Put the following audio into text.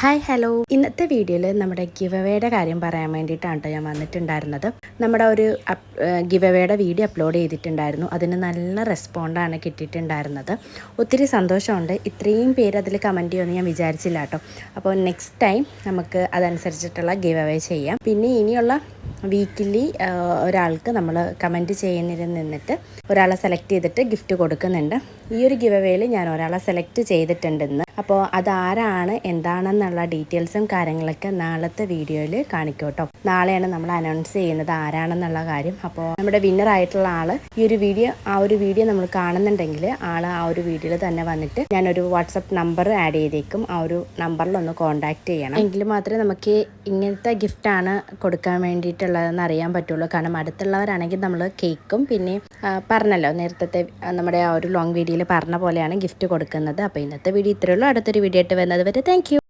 Hi hello ഇന്നത്തെ വീഡിയോയിൽ നമ്മുടെ ഗിവവേയുടെ കാര്യം പറയാൻ വേണ്ടിയിട്ടാണ് കേട്ടോ ഞാൻ വന്നിട്ടുണ്ടായിരുന്നത്. നമ്മുടെ ഒരു ഗിവവേയുടെ വീഡിയോ അപ്ലോഡ് ചെയ്തിട്ടുണ്ടായിരുന്നു. അതിന് നല്ല റെസ്പോണ്ടാണ് കിട്ടിയിട്ടുണ്ടായിരുന്നത്. ഒത്തിരി സന്തോഷമുണ്ട്. ഇത്രയും പേര് അതിൽ കമന്റ് ചെയ്യുമെന്ന് ഞാൻ വിചാരിച്ചില്ല കേട്ടോ അപ്പോൾ നെക്സ്റ്റ് ടൈം നമുക്ക് അതനുസരിച്ചിട്ടുള്ള ഗിവവേ ചെയ്യാം. പിന്നെ ഇനിയുള്ള വീക്കിലി ഒരാൾക്ക് നമ്മൾ കമന്റ് ചെയ്യുന്നതിൽ നിന്നിട്ട് ഒരാളെ സെലക്ട് ചെയ്തിട്ട് ഗിഫ്റ്റ് കൊടുക്കുന്നുണ്ട്. ഈ ഒരു ഗിവവേയിൽ ഞാൻ ഒരാളെ സെലക്ട് ചെയ്തിട്ടുണ്ടെന്ന് അപ്പോൾ അതാരാണ് എന്താണെന്നുള്ള ഡീറ്റെയിൽസും കാര്യങ്ങളൊക്കെ നാളത്തെ വീഡിയോയിൽ കാണിക്കോട്ടോ. നാളെയാണ് നമ്മൾ അനൗൺസ് ചെയ്യുന്നത് ആരാണെന്നുള്ള കാര്യം. അപ്പോൾ നമ്മുടെ വിന്നർ ആയിട്ടുള്ള ആൾ ഈ ഒരു വീഡിയോ ആ ഒരു വീഡിയോ നമ്മൾ കാണുന്നുണ്ടെങ്കിൽ ആൾ ആ ഒരു വീഡിയോയിൽ തന്നെ വന്നിട്ട് ഞാനൊരു വാട്സപ്പ് നമ്പർ ആഡ് ചെയ്തേക്കും. ആ ഒരു നമ്പറിൽ ഒന്ന് ചെയ്യണം. എങ്കിൽ മാത്രമേ നമുക്ക് ഇങ്ങനത്തെ ഗിഫ്റ്റാണ് കൊടുക്കാൻ വേണ്ടിയിട്ടുള്ളതെന്ന് അറിയാൻ പറ്റുള്ളൂ. കാരണം അടുത്തുള്ളവരാണെങ്കിൽ നമ്മൾ കേക്കും. പിന്നെ പറഞ്ഞല്ലോ നേരത്തെ നമ്മുടെ ആ ഒരു ലോങ് വീഡിയോയിൽ പറഞ്ഞ പോലെയാണ് ഗിഫ്റ്റ് കൊടുക്കുന്നത്. അപ്പോൾ ഇന്നത്തെ വീഡിയോ ഇത്രയേ ഉള്ളൂ. അടുത്തൊരു വീഡിയോ ആയിട്ട് വരുന്നത് വരെ. താങ്ക്